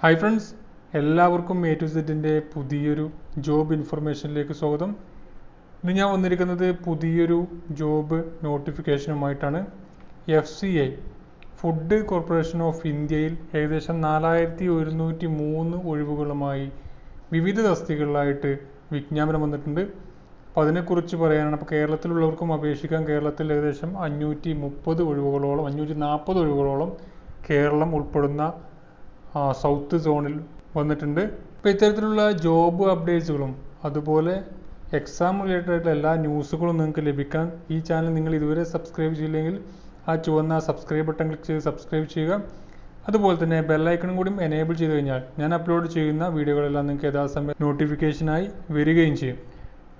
Hi friends എല്ലാവർക്കും A two സെറ്റിന്റെ പുതിയൊരു ജോബ് ഇൻഫർമേഷനിലേക്ക് സ്വാഗതം. ഇന്ന് ഞാൻ വന്നിരിക്കുന്നത് പുതിയൊരു job നോട്ടിഫിക്കേഷനുമായിട്ടാണ് F C I food corporation of ഇന്ത്യയിൽ ഏകദേശം നാലായിരത്തി ഒരുന്നൂറ്റി മൂന്ന് ഒഴിവുകളുമായി വിവിധ തസ്തികകളിലായിട്ട് വിജ്ഞാപനം വന്നിട്ടുണ്ട്. അപ്പോൾ അതിനെക്കുറിച്ച് പറയാനാണ്. അപ്പോൾ കേരളത്തിലുള്ളവർക്കും അപേക്ഷിക്കാൻ കേരളത്തിൽ ഏകദേശം അഞ്ഞൂറ്റി മുപ്പത് ഒഴിവുകളോളം അഞ്ഞൂറ്റി നാൽപ്പത് ഒഴിവുകളോളം കേരളം ഉൾപ്പെടുന്ന സൗത്ത് സോണിൽ വന്നിട്ടുണ്ട്. ഇപ്പോൾ ഇത്തരത്തിലുള്ള ജോബ് അപ്ഡേറ്റ്സുകളും അതുപോലെ എക്സാം റിലേറ്റഡ് ആയിട്ടുള്ള എല്ലാ ന്യൂസുകളും നിങ്ങൾക്ക് ലഭിക്കാൻ ഈ ചാനൽ നിങ്ങൾ ഇതുവരെ സബ്സ്ക്രൈബ് ചെയ്തില്ലെങ്കിൽ ആ ചുവന്ന സബ്സ്ക്രൈബ് ബട്ടൺ ക്ലിക്ക് ചെയ്ത് സബ്സ്ക്രൈബ് ചെയ്യുക. അതുപോലെ തന്നെ ബെല്ലൈക്കണും കൂടി എനേബിൾ ചെയ്ത് കഴിഞ്ഞാൽ ഞാൻ അപ്ലോഡ് ചെയ്യുന്ന വീഡിയോകളെല്ലാം നിങ്ങൾക്ക് യഥാസമയം നോട്ടിഫിക്കേഷനായി വരികയും ചെയ്യും.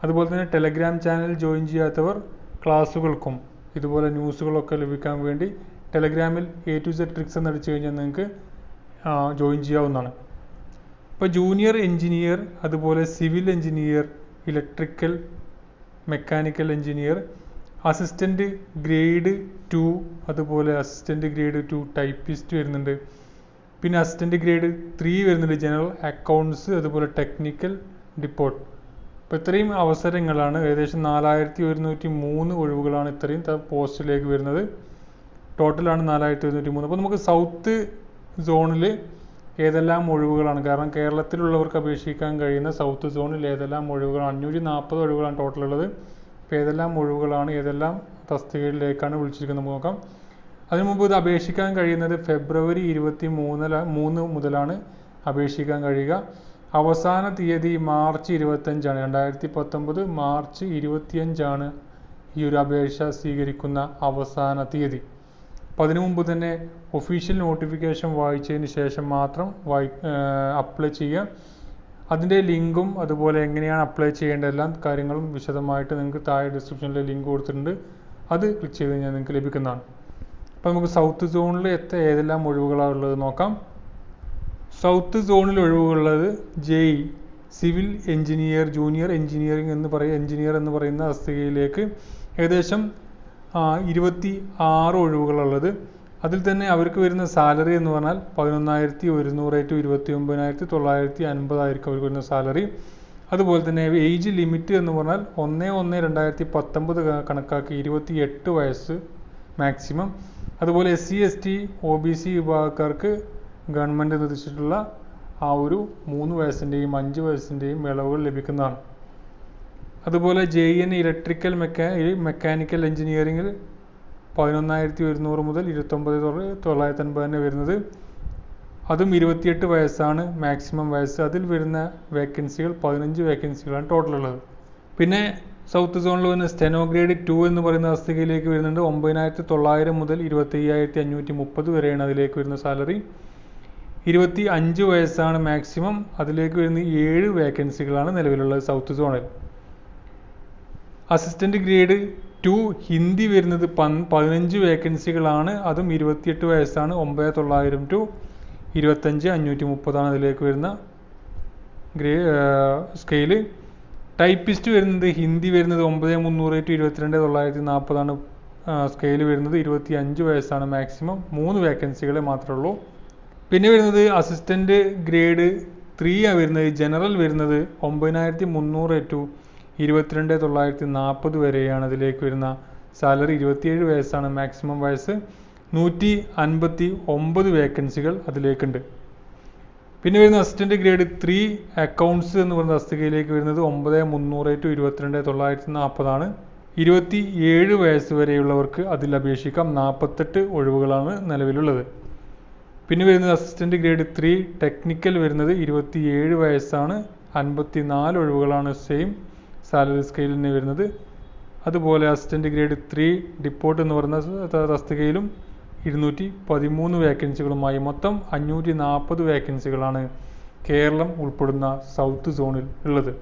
അതുപോലെ തന്നെ ടെലഗ്രാം ചാനൽ ജോയിൻ ചെയ്യാത്തവർ ക്ലാസ്സുകൾക്കും ഇതുപോലെ ന്യൂസുകളൊക്കെ ലഭിക്കാൻ വേണ്ടി ടെലഗ്രാമിൽ എ ടു സെഡ് ട്രിക്സ് എന്ന് അടിച്ചു കഴിഞ്ഞാൽ നിങ്ങൾക്ക് ജോയിൻ ചെയ്യാവുന്നതാണ്. ഇപ്പോൾ ജൂനിയർ എഞ്ചിനീയർ അതുപോലെ civil engineer electrical mechanical engineer assistant grade two അതുപോലെ അസിസ്റ്റന്റ് ഗ്രേഡ് ടു ടൈപ്പിസ്റ്റ് വരുന്നുണ്ട്. പിന്നെ അസിസ്റ്റന്റ് ഗ്രേഡ് ത്രീ വരുന്നുണ്ട് ജനറൽ അക്കൗണ്ട്സ് അതുപോലെ ടെക്നിക്കൽ ഡിപ്പോർട്ട് അപ്പോൾ ഇത്രയും അവസരങ്ങളാണ് ഏകദേശം നാലായിരത്തി ഒരുന്നൂറ്റി മൂന്ന് ഒഴിവുകളാണ് ഇത്രയും പോസ്റ്റിലേക്ക് വരുന്നത്. ടോട്ടലാണ് നാലായിരത്തി ഒരുന്നൂറ്റി മൂന്ന് അപ്പോൾ നമുക്ക് സൗത്ത് സോണിൽ ഏതെല്ലാം ഒഴിവുകളാണ്? കാരണം കേരളത്തിലുള്ളവർക്ക് അപേക്ഷിക്കാൻ കഴിയുന്ന സൗത്ത് സോണിൽ ഏതെല്ലാം ഒഴിവുകളാണ്? അഞ്ഞൂറ്റി നാൽപ്പത് ഒഴിവുകളാണ് ടോട്ടൽ ഉള്ളത് അപ്പോൾ ഏതെല്ലാം ഒഴിവുകളാണ്? ഏതെല്ലാം തസ്തികയിലേക്കാണ് വിളിച്ചിരിക്കുന്നത് നമുക്ക് നോക്കാം. അതിനു മുമ്പ് ഇത് അപേക്ഷിക്കാൻ കഴിയുന്നത് ഫെബ്രുവരി ഇരുപത്തി മൂന്നില മൂന്ന് മുതലാണ് അപേക്ഷിക്കാൻ കഴിയുക. അവസാന തീയതി മാർച്ച് ഇരുപത്തഞ്ചാണ്. രണ്ടായിരത്തി പത്തൊമ്പത് മാർച്ച് ഇരുപത്തിയഞ്ചാണ് ഈ ഒരു അപേക്ഷ സ്വീകരിക്കുന്ന അവസാന തീയതി. അപ്പോൾ അതിനു മുമ്പ് തന്നെ ഒഫീഷ്യൽ നോട്ടിഫിക്കേഷൻ വായിച്ചതിന് ശേഷം മാത്രം വായി അപ്ലൈ ചെയ്യുക. അതിന്റെ ലിങ്കും അതുപോലെ എങ്ങനെയാണ് അപ്ലൈ ചെയ്യേണ്ട എല്ലാ കാര്യങ്ങളും വിശദമായിട്ട് നിങ്ങൾക്ക് താഴെ ഡിസ്ക്രിപ്ഷനിൽ ലിങ്ക് കൊടുത്തിട്ടുണ്ട്. അത് ക്ലിക്ക് ചെയ്ത് കഴിഞ്ഞാൽ നിങ്ങൾക്ക് ലഭിക്കുന്നതാണ്. അപ്പോൾ നമുക്ക് സൗത്ത് സോണിൽ എത്ര ഏതെല്ലാം ഒഴിവുകളാണ് ഉള്ളത് നോക്കാം. സൗത്ത് സോണിൽ ഒഴിവുള്ളത് JE civil engineer junior engineering എന്ന് പറയുക എഞ്ചിനീയർ എന്ന് പറയുന്ന തസ്തികയിലേക്ക് ഏകദേശം ഇരുപത്തി ആറ് ഒഴിവുകളുള്ളത്. അതിൽ തന്നെ അവർക്ക് വരുന്ന സാലറി എന്ന് പറഞ്ഞാൽ പതിനൊന്നായിരത്തി ഒരുന്നൂറ് ടു ഇരുപത്തി ഒമ്പതിനായിരത്തി തൊള്ളായിരത്തി അൻപതായിരിക്കും അവർക്ക് വരുന്ന സാലറി. അതുപോലെ തന്നെ ഏജ് ലിമിറ്റ് എന്ന് പറഞ്ഞാൽ ഒന്ന് ഒന്ന് രണ്ടായിരത്തി പത്തൊമ്പത് കണക്കാക്കി ഇരുപത്തി എട്ട് വയസ്സ് മാക്സിമം. അതുപോലെ S C S T O B C വിഭാഗക്കാർക്ക് ഗവൺമെന്റ് നിർദ്ദേശിച്ചിട്ടുള്ള ആ ഒരു മൂന്ന് വയസ്സിന്റെയും അഞ്ച് വയസ്സിന്റെയും ഇളവുകൾ ലഭിക്കുന്നതാണ്. അതുപോലെ ജെ എൻ ഇലക്ട്രിക്കൽ മെക്കാ മെക്കാനിക്കൽ എഞ്ചിനീയറിംഗിൽ പതിനൊന്നായിരത്തി ഒരുന്നൂറ് മുതൽ ഇരുപത്തൊമ്പത് തൊള്ള- തൊള്ളായിരത്തി അൻപത് തന്നെ വരുന്നത്. അതും ഇരുപത്തിയെട്ട് വയസ്സാണ് മാക്സിമം വയസ്സ്. അതിൽ വരുന്ന വേക്കൻസികൾ പതിനഞ്ച് വേക്കൻസികളാണ് ടോട്ടൽ ഉള്ളത്. പിന്നെ സൗത്ത് സോണിൽ വരുന്ന സ്റ്റെനോ ഗ്രേഡ് ടു എന്ന് പറയുന്ന തസ്തികയിലേക്ക് വരുന്നുണ്ട്. ഒമ്പതിനായിരത്തി തൊള്ളായിരം മുതൽ ഇരുപത്തി അയ്യായിരത്തി അഞ്ഞൂറ്റി മുപ്പത് വരെയാണ് അതിലേക്ക് വരുന്ന സാലറി ഇരുപത്തി അഞ്ച് വയസ്സാണ് മാക്സിമം അതിലേക്ക് വരുന്ന ഏഴ് വേക്കൻസികളാണ് നിലവിലുള്ളത് സൗത്ത് സോണിൽ അസിസ്റ്റന്റ് ഗ്രേഡ് ടു ഹിന്ദി വരുന്നത് പൻ പതിനഞ്ച് വേക്കൻസികളാണ് അതും ഇരുപത്തിയെട്ട് വയസ്സാണ്. ഒമ്പത് തൊള്ളായിരം ടു ഇരുപത്തഞ്ച് അഞ്ഞൂറ്റി മുപ്പതാണ് അതിലേക്ക് വരുന്ന ഗ്രേ സ്കെയിൽ ടൈപ്പിസ്റ്റ് വരുന്നത് ഹിന്ദി വരുന്നത് ഒമ്പത് മുന്നൂറ് ടു ഇരുപത്തിരണ്ട് തൊള്ളായിരത്തി നാൽപ്പതാണ് സ്കെയിൽ വരുന്നത്. ഇരുപത്തി അഞ്ച് വയസ്സാണ് മാക്സിമം മൂന്ന് വേക്കൻസികളെ മാത്രമേ ഉള്ളൂ. പിന്നെ വരുന്നത് അസിസ്റ്റന്റ് ഗ്രേഡ് ത്രീ വരുന്നത് ജനറൽ വരുന്നത് ഒമ്പതിനായിരത്തി മുന്നൂറ് ടു ഇരുപത്തിരണ്ട് തൊള്ളായിരത്തി നാൽപ്പത് വരെയാണ്. അതിലേക്ക് വരുന്ന സാലറി ഇരുപത്തിയേഴ് വയസ്സാണ്. മാക്സിമം വയസ്സ് നൂറ്റി അൻപത്തി ഒമ്പത് വേക്കൻസികൾ അതിലേക്കുണ്ട്. പിന്നെ വരുന്ന അസിസ്റ്റന്റ് ഗ്രേഡ് ത്രീ അക്കൗണ്ട്സ് എന്ന് പറയുന്ന തസ്തികയിലേക്ക് വരുന്നത് ഒമ്പത് മുന്നൂറ് ടു ഇരുപത്തിരണ്ട് തൊള്ളായിരത്തി നാൽപ്പതാണ് ഇരുപത്തി ഏഴ് വയസ്സ് വരെയുള്ളവർക്ക് അതിൽ അപേക്ഷിക്കാം. നാൽപ്പത്തെട്ട് ഒഴിവുകളാണ് നിലവിലുള്ളത്. പിന്നെ വരുന്നത് അസിസ്റ്റന്റ് ഗ്രേഡ് ത്രീ ടെക്നിക്കൽ വരുന്നത് ഇരുപത്തിയേഴ് വയസ്സാണ്. അൻപത്തി നാല് ഒഴിവുകളാണ് സെയിം സാലറി സ്കെയിലിന് വരുന്നത്. അതുപോലെ അസിസ്റ്റന്റ് ഗ്രേഡ് ത്രീ ഡിപ്പോർട്ട് എന്ന് പറയുന്ന തസ്തികയിലും ഇരുന്നൂറ്റി പതിമൂന്ന് വേക്കൻസികളുമായി മൊത്തം അഞ്ഞൂറ്റി നാൽപ്പത് വേക്കൻസികളാണ് കേരളം ഉൾപ്പെടുന്ന സൗത്ത് സോണിൽ ഉള്ളത്.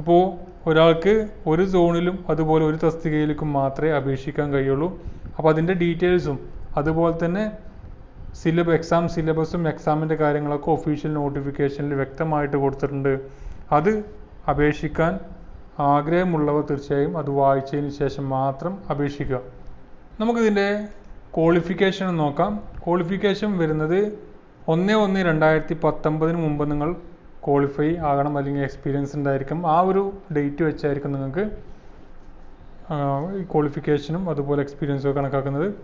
അപ്പോൾ ഒരാൾക്ക് ഒരു സോണിലും അതുപോലെ ഒരു തസ്തികയിലേക്കും മാത്രമേ അപേക്ഷിക്കാൻ കഴിയുള്ളൂ. അപ്പോൾ അതിന്റെ ഡീറ്റെയിൽസും അതുപോലെ തന്നെ സിലബസ് എക്സാം സിലബസും എക്സാമിന്റെ കാര്യങ്ങളൊക്കെ ഒഫീഷ്യൽ നോട്ടിഫിക്കേഷനിൽ വ്യക്തമായിട്ട് കൊടുത്തിട്ടുണ്ട്. അത് അപേക്ഷിക്കാൻ ആഗ്രഹമുള്ളവർ തീർച്ചയായും അത് വായിച്ചതിന് ശേഷം മാത്രം അപേക്ഷിക്കുക. നമുക്കിതിന്റെ ക്വാളിഫിക്കേഷൻ നോക്കാം. ക്വാളിഫിക്കേഷൻ വരുന്നത് ഒന്ന് ഒന്ന് രണ്ടായിരത്തി പത്തൊമ്പതിന് മുമ്പ് നിങ്ങൾ ക്വാളിഫൈ ആകണം അല്ലെങ്കിൽ എക്സ്പീരിയൻസ് ഉണ്ടായിരിക്കും. ആ ഒരു ഡേറ്റ് വെച്ചായിരിക്കും നിങ്ങൾക്ക് ഈ ക്വാളിഫിക്കേഷനും അതുപോലെ എക്സ്പീരിയൻസും കണക്കാക്കുന്നത്.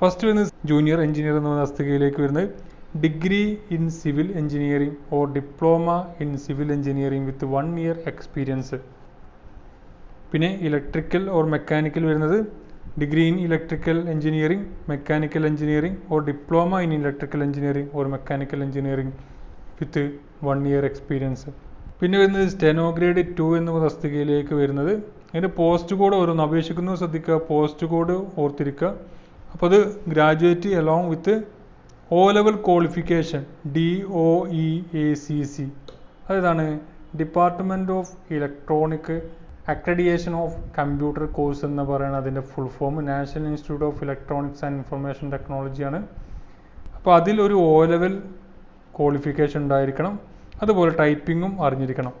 ഫസ്റ്റ് വരുന്നത് ജൂനിയർ എഞ്ചിനീയർ എന്ന തസ്തികയിലേക്ക് വരുന്നത്. Degree in civil engineering or diploma in civil engineering with one year experience പിന്നെ ഇലക്ട്രിക്കൽ ഓർ മെക്കാനിക്കൽ വരുന്നത്. Degree in electrical engineering mechanical engineering or diploma in electrical engineering or mechanical engineering with one year experience പിന്നെ വരുന്നത് സ്റ്റെനോഗ്രേഡ് to എന്ന തസ്തികയിലേക്ക് വരുന്നത്. അതിന്റെ post code ഓരോന്ന് അപേക്ഷിക്കുന്നത് ശ്രദ്ധിക്കുക. പോസ്റ്റ് കോഡ് ഓർത്തിരിക്കുക. അപ്പോൾ അത് graduate along with O level qualification D O E A C C അതാണ് department of electronic accreditation of computer course എന്ന് പറയുന്ന അതിന്റെ full form national institute of electronics and information ടെക്നോളജിയാണ് അപ്പോൾ അതിലൊരു ഓ ലെവൽ ക്വാളിഫിക്കേഷൻ ഉണ്ടായിരിക്കണം. അതുപോലെ ടൈപ്പിങ്ങും അറിഞ്ഞിരിക്കണം.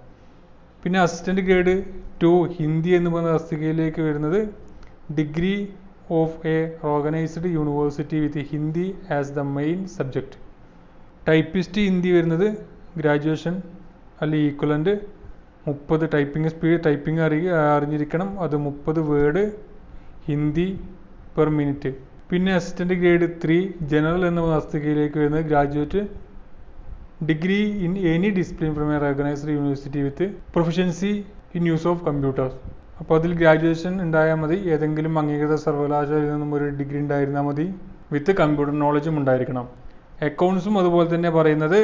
പിന്നെ അസിസ്റ്റന്റ് ഗ്രേഡ് ടു ഹിന്ദി എന്ന് പറയുന്ന തസ്തികയിലേക്ക് വരുന്നത് degree of a organised university with Hindi as the main subject typist Hindi വരുന്നത് ഗ്രാജുവേഷൻ അല്ലെങ്കിൽ ഈക്വലന്റ് മുപ്പത് ടൈപ്പിംഗ് സ്പീഡ് ടൈപ്പിംഗ് അറി അറിഞ്ഞിരിക്കണം. അത് മുപ്പത് വേർഡ് ഹിന്ദി പെർ മിനിറ്റ് പിന്നെ അസിസ്റ്റന്റ് ഗ്രേഡ് ത്രീ ജനറൽ എന്ന വസ്തുക്കയിലേക്ക് വരുന്നത് graduate degree in any discipline from a recognised university with proficiency in use of computers അപ്പോൾ അതിൽ ഗ്രാജുവേഷൻ ഉണ്ടായാൽ മതി. ഏതെങ്കിലും അംഗീകൃത സർവകലാശാലയിൽ നിന്നും ഒരു ഡിഗ്രി ഉണ്ടായിരുന്നാൽ മതി. വിത്ത് കമ്പ്യൂട്ടർ നോളജും ഉണ്ടായിരിക്കണം. അക്കൗണ്ട്സും അതുപോലെ തന്നെ പറയുന്നത്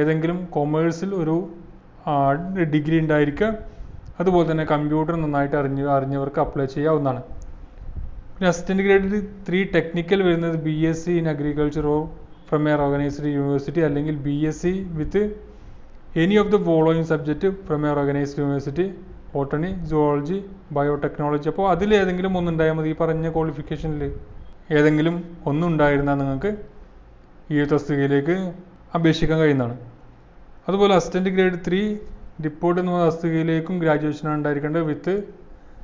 ഏതെങ്കിലും കൊമേഴ്സിൽ ഒരു ഡിഗ്രി ഉണ്ടായിരിക്കുക അതുപോലെ തന്നെ കമ്പ്യൂട്ടർ നന്നായിട്ട് അറിഞ്ഞ അറിഞ്ഞവർക്ക് അപ്ലൈ ചെയ്യാവുന്നതാണ്. പിന്നെ അസിസ്റ്റന്റ് ഗ്രേഡ് ത്രീ ടെക്നിക്കൽ വരുന്നത് B S C in agriculture or from a organised university അല്ലെങ്കിൽ B S C with any of the following subject from a organised university botany zoology biotechnology അപ്പോൾ അതിൽ ഏതെങ്കിലും ഒന്നുണ്ടായാൽ മതി ഈ പറഞ്ഞ ക്വാളിഫിക്കേഷനിൽ ഏതെങ്കിലും ഒന്നുണ്ടായിരുന്നാൽ നിങ്ങൾക്ക് ഈ തസ്തികയിലേക്ക് അപേക്ഷിക്കാൻ കഴിയുന്നതാണ്. അതുപോലെ അസിസ്റ്റന്റ് ഗ്രേഡ് ത്രീ ഡിപ്പോർട്ട് എന്ന തസ്തികയിലേക്കും ഗ്രാജുവേഷനാണ് ഉണ്ടായിരിക്കേണ്ടത് വിത്ത്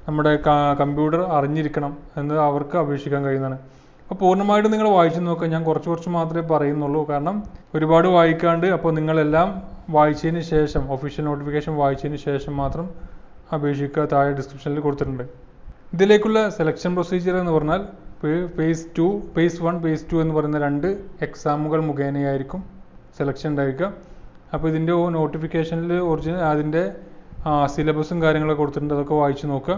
നമ്മുടെ കമ്പ്യൂട്ടർ അറിഞ്ഞിരിക്കണം എന്ന് അവർക്ക് അപേക്ഷിക്കാൻ കഴിയുന്നതാണ്. അപ്പോൾ പൂർണമായിട്ടും നിങ്ങൾ വായിച്ചു നോക്കുക. ഞാൻ കുറച്ച് കുറച്ച് മാത്രമേ പറയുന്നുള്ളൂ. കാരണം ഒരുപാട് വായിക്കാണ്ട് അപ്പോൾ നിങ്ങളെല്ലാം വായിച്ചതിന് ശേഷം ഒഫീഷ്യൽ നോട്ടിഫിക്കേഷൻ വായിച്ചതിന് ശേഷം മാത്രം അപേക്ഷിക്കുക താഴെ ഡിസ്ക്രിപ്ഷനിൽ കൊടുത്തിട്ടുണ്ട്. ഇതിലേക്കുള്ള സെലക്ഷൻ പ്രൊസീജിയർ എന്ന് പറഞ്ഞാൽ phase two phase one phase two എന്ന് പറയുന്ന രണ്ട് എക്സാമുകൾ മുഖേനയായിരിക്കും സെലക്ഷൻ ഉണ്ടായിരിക്കുക. അപ്പോൾ ഇതിന്റെ നോട്ടിഫിക്കേഷനിൽ ഒറിജിനൽ അതിന്റെ സിലബസും കാര്യങ്ങളൊക്കെ കൊടുത്തിട്ടുണ്ട്. അതൊക്കെ വായിച്ചു നോക്കുക.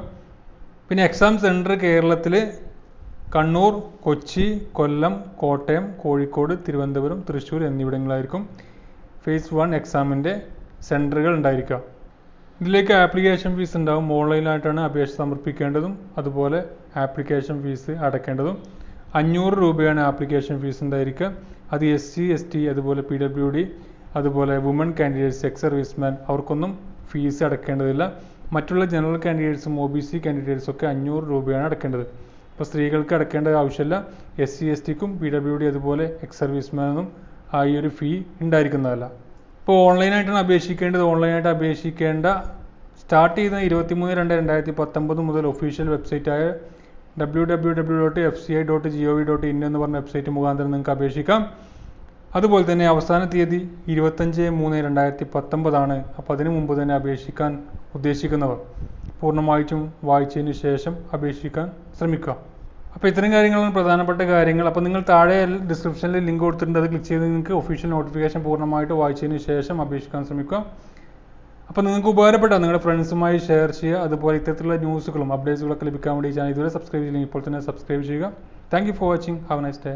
പിന്നെ എക്സാം സെന്റർ കേരളത്തിൽ കണ്ണൂർ കൊച്ചി കൊല്ലം കോട്ടയം കോഴിക്കോട് തിരുവനന്തപുരം തൃശ്ശൂർ എന്നിവിടങ്ങളായിരിക്കും ഫേസ് വൺ എക്സാമിന്റെ സെന്ററുകൾ ഉണ്ടായിരിക്കുക. ഇതിലേക്ക് ആപ്ലിക്കേഷൻ ഫീസ് ഉണ്ടാവും. ഓൺലൈനായിട്ടാണ് അപേക്ഷ സമർപ്പിക്കേണ്ടതും അതുപോലെ ആപ്ലിക്കേഷൻ ഫീസ് അടയ്ക്കേണ്ടതും അഞ്ഞൂറ് രൂപയാണ് ആപ്ലിക്കേഷൻ ഫീസ് ഉണ്ടായിരിക്കുക. അത് എസ് സി എസ് ടി അതുപോലെ പി ഡബ്ല്യു ഡി അതുപോലെ വുമൺ കാൻഡിഡേറ്റ്സ് എക്സ് സർവീസ്മാൻ അവർക്കൊന്നും ഫീസ് അടയ്ക്കേണ്ടതില്ല മറ്റുള്ള ജനറൽ കാൻഡിഡേറ്റ്സും ഒ ബി സി കാൻഡിഡേറ്റ്സും ഒക്കെ അഞ്ഞൂറ് രൂപയാണ് അടക്കേണ്ടത്. ഇപ്പോൾ സ്ത്രീകൾക്ക് അടക്കേണ്ട ആവശ്യമില്ല. എസ് സി എസ് ടിക്കും പി ഡബ്ല്യു ഡി അതുപോലെ എക്സ് സർവീസ്മാനും ആ ഈ ഒരു ഫീ ഉണ്ടായിരിക്കുന്നതല്ല. ഇപ്പോൾ ഓൺലൈനായിട്ടാണ് അപേക്ഷിക്കേണ്ടത്. ഓൺലൈനായിട്ട് അപേക്ഷിക്കേണ്ട. സ്റ്റാർട്ട് ചെയ്യുന്ന ഇരുപത്തിമൂന്ന് രണ്ട് രണ്ടായിരത്തി പത്തൊമ്പത് മുതൽ official വെബ്സൈറ്റായ W W W dot F C I dot G O V dot in എന്ന് പറഞ്ഞ വെബ്സൈറ്റ് മുഖാന്തരം നിങ്ങൾക്ക് അപേക്ഷിക്കാം. അതുപോലെ തന്നെ അവസാന തീയതി ഇരുപത്തഞ്ച് മൂന്ന് രണ്ടായിരത്തി പത്തൊമ്പതാണ് അപ്പോൾ അതിനു മുമ്പ് തന്നെ അപേക്ഷിക്കാൻ ഉദ്ദേശിക്കുന്നവർ പൂർണമായിട്ടും വായിച്ചതിന് ശേഷം അപേക്ഷിക്കാൻ ശ്രമിക്കുക. അപ്പോൾ ഇത്തരം കാര്യങ്ങളാണ് പ്രധാനപ്പെട്ട കാര്യങ്ങൾ. അപ്പോൾ നിങ്ങൾ താഴെ ഡിസ്ക്രിപ്ഷനിൽ ലിങ്ക് കൊടുത്തിട്ടുണ്ട്. അത് ക്ലിക്ക് ചെയ്ത് നിങ്ങൾക്ക് ഒഫീഷ്യൽ നോട്ടിഫിക്കേഷൻ പൂർണമായിട്ട് വായിച്ചതിന് ശേഷം അപേക്ഷിക്കാൻ ശ്രമിക്കുക. അപ്പോൾ നിങ്ങൾക്ക് ഉപകാരപ്പെട്ട നിങ്ങളുടെ ഫ്രണ്ട്സുമായി ഷെയർ ചെയ്യുക. അതുപോലെ ഇത്തരത്തിലുള്ള ന്യൂസുകളും അപ്ഡേറ്റ്സുകളൊക്കെ ലഭിക്കാൻ വേണ്ടി ചാനൽ ഇതുവരെ സബ്സ്ക്രൈബ് ചെയ്യില്ലെങ്കിൽ ഇപ്പോൾ തന്നെ സബ്സ്ക്രൈബ് ചെയ്യുക. Thank for watching have nice day